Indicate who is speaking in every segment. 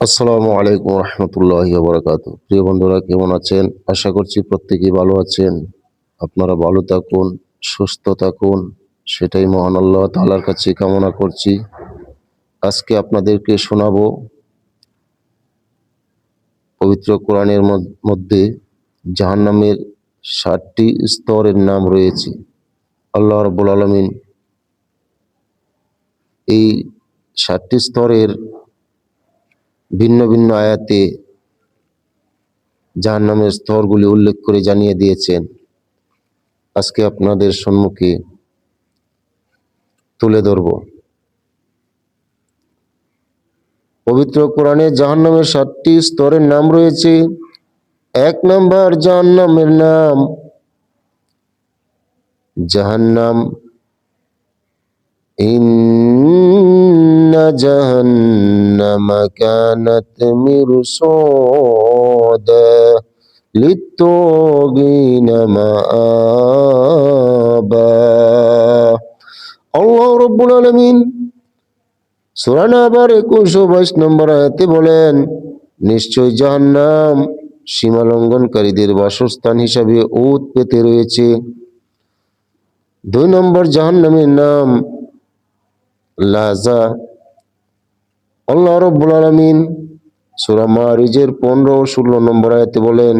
Speaker 1: আসসালামু আলাইকুম রহমতুল্লাহ বরকাত প্রিয় বন্ধুরা, কেমন আছেন? আশা করছি প্রত্যেকেই ভালো আছেন। আপনারা ভালো থাকুন, সুস্থ থাকুন, সেটাই মহান আল্লাহ তালার কাছে কামনা করছি। আজকে আপনাদেরকে শোনাবো পবিত্র কোরআনের মধ্যে জাহান্নামের ষাটটি স্তরের নাম রয়েছে। আল্লাহ রব্বুল আলমিন এই ষাটটি স্তরের ভিন্ন ভিন্ন আয়াতে জাহান্নামের স্তরগুলি উল্লেখ করে জানিয়ে দিয়েছেন। আজকে আপনাদের সম্মুখে তুলে ধরব। পবিত্র কোরআনে জাহান্নামের সাতটি স্তরের নাম রয়েছে। এক নম্বর জাহান্নামের নাম জাহান্নাম। إن جهنم كانت مرصادا للطاغين مآبا আল্লাহ রব্বুল আলমিন সুরানা আবার একুশ ও বাইশ নম্বর আয়াতে বলেন নিশ্চয় জাহান্নাম সীমা লঙ্ঘনকারীদের বাসস্থান হিসাবে ওত পেতে রয়েছে দুই নম্বর জাহান্নামের নাম লাজা আল্লাহ রব্বুল আলমিন সুরা মারিজের পনেরো ষোলো নম্বর আয়াতে বলেন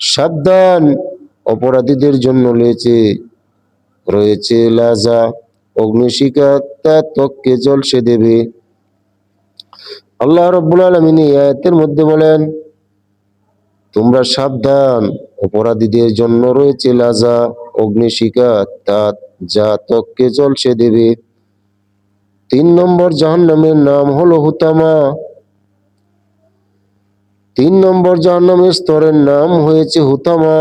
Speaker 1: সাবধান অপরাধীদের জন্য রয়েছে রয়েছে লাজা অগ্নিশিখা তা ত্বককে জলসে দেবে আল্লাহ রব্বুল আলমিন এই আয়াতের মধ্যে বলেন তোমরা সাবধান অপরাধীদের জন্য রয়েছে লাজা অগ্নিশিখা তা যা ত্বককে জলসে দেবে তিন নম্বর জাহান্নামের নাম হলো হুতামা তিন নম্বর জাহান্নামের স্তরের নাম হয়েছে হুতামা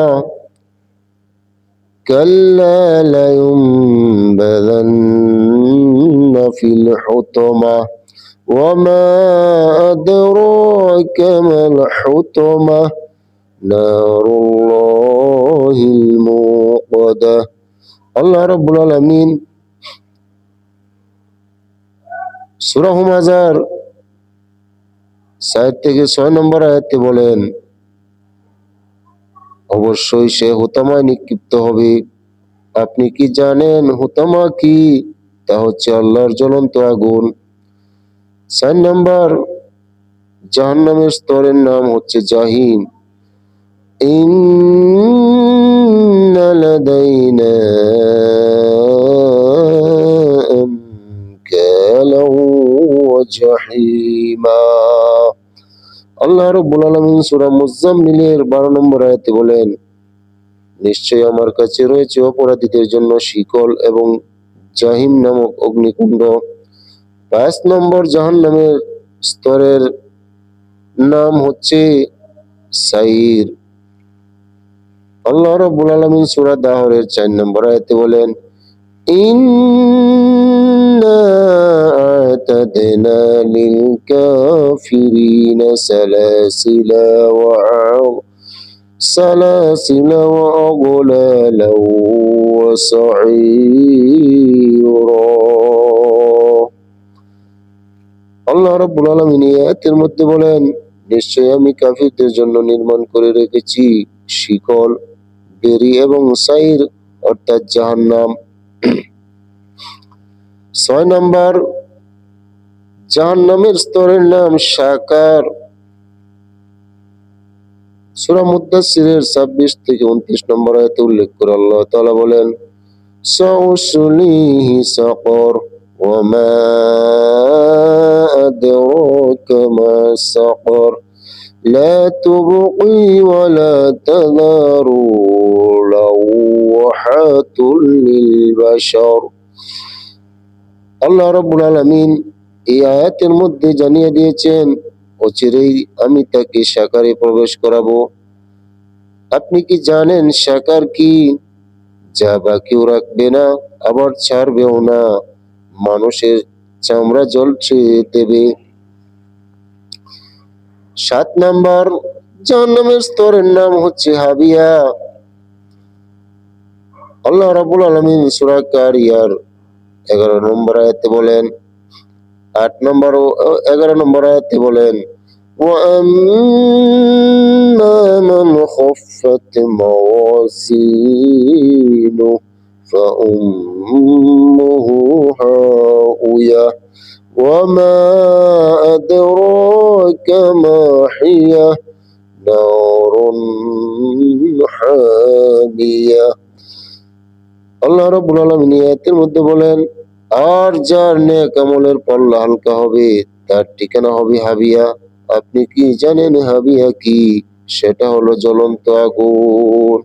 Speaker 1: كلا لينبذن في الحطمة وما أدراك ما الحطمة نار الله الموقدة الله رب العالمين সূরা হুমাজার সাইড থেকে ছয় নম্বর আয়াতে বলেন অবশ্যই সে হুতামায় নিক্ষিপ্ত হবে আপনি কি জানেন হুতামা কি তা হচ্ছে আল্লাহর জ্বলন্ত আগুন চার নম্বর, জাহান্নামের স্তরের নাম হচ্ছে জাহিম। ইন্না লাদাইনা আনকালাও ওয়া জাহিমা। আল্লাহ রব্বুল মুজাম্মিলের 12 নম্বর আয়াতে বলেন নিশ্চয় আমার কাছে রয়েছে অপরাধীদের জন্য শিকল এবং জাহিম নামক অগ্নিকুণ্ড। পাঁচ নম্বর জাহান্নামের স্তরের নাম হচ্ছে সাইর। আল্লাহ রাব্বুল আলামিন সূরা দাহরের 4 নম্বর আয়াতে বলেন, ইন্না আতাদনা লিল কাফিরিনা সালাসিলা ওয়া সালাসিলা ওয়া ওয়া রাব্বুল আলামিন আয়াতের মধ্যে বলেন নিশ্চয় আমি কাফিরদের জন্য নির্মাণ করে রেখেছি শিকল, বেরি এবং সাইর, অর্থাৎ জাহান্নাম। ছয় নম্বর, জাহান্নামের স্তরের নাম সাকার। সূরা মুদ্দাসসিরের 26 থেকে 29 নম্বর আয়াতে উল্লেখ করে আল্লাহ বলেন وما أدراك ما سقر لا تبقي ولا تذر لوحة للبشر আল্লাহ রাব্বুল আলামিন এই আয়াতের মধ্যে জানিয়ে দিয়েছেন অচিরেই আমি তাকে সাকারে প্রবেশ করাবো আপনি কি জানেন সাকার কি যা বাকিও রাখবে না আবার ছাড়বেও না মানুষের চামড়া জলছে দেবে সাত নাম্বার জাহান্নামের স্তরের নাম হচ্ছে হাবিয়া আল্লাহ রাবুল আলমিন সুরা কারিয়ার এগারো নম্বর আয়াতে বলেন আট নম্বর ও এগারো নম্বর আয়াতে বলেন وأما من خفت موازينه فأمه هاوية وما أدراك ما هي نار حامية আল্লাহ রাব্বুল আলামিন এই আয়াতের মধ্যে বলেন আর যার নেক আমলের পাল্লা হালকা হবে তার ঠিকানা হবে হাবিয়া আপনি কি জানেন হাবিয়া কি সেটা হলো জ্বলন্ত আগুন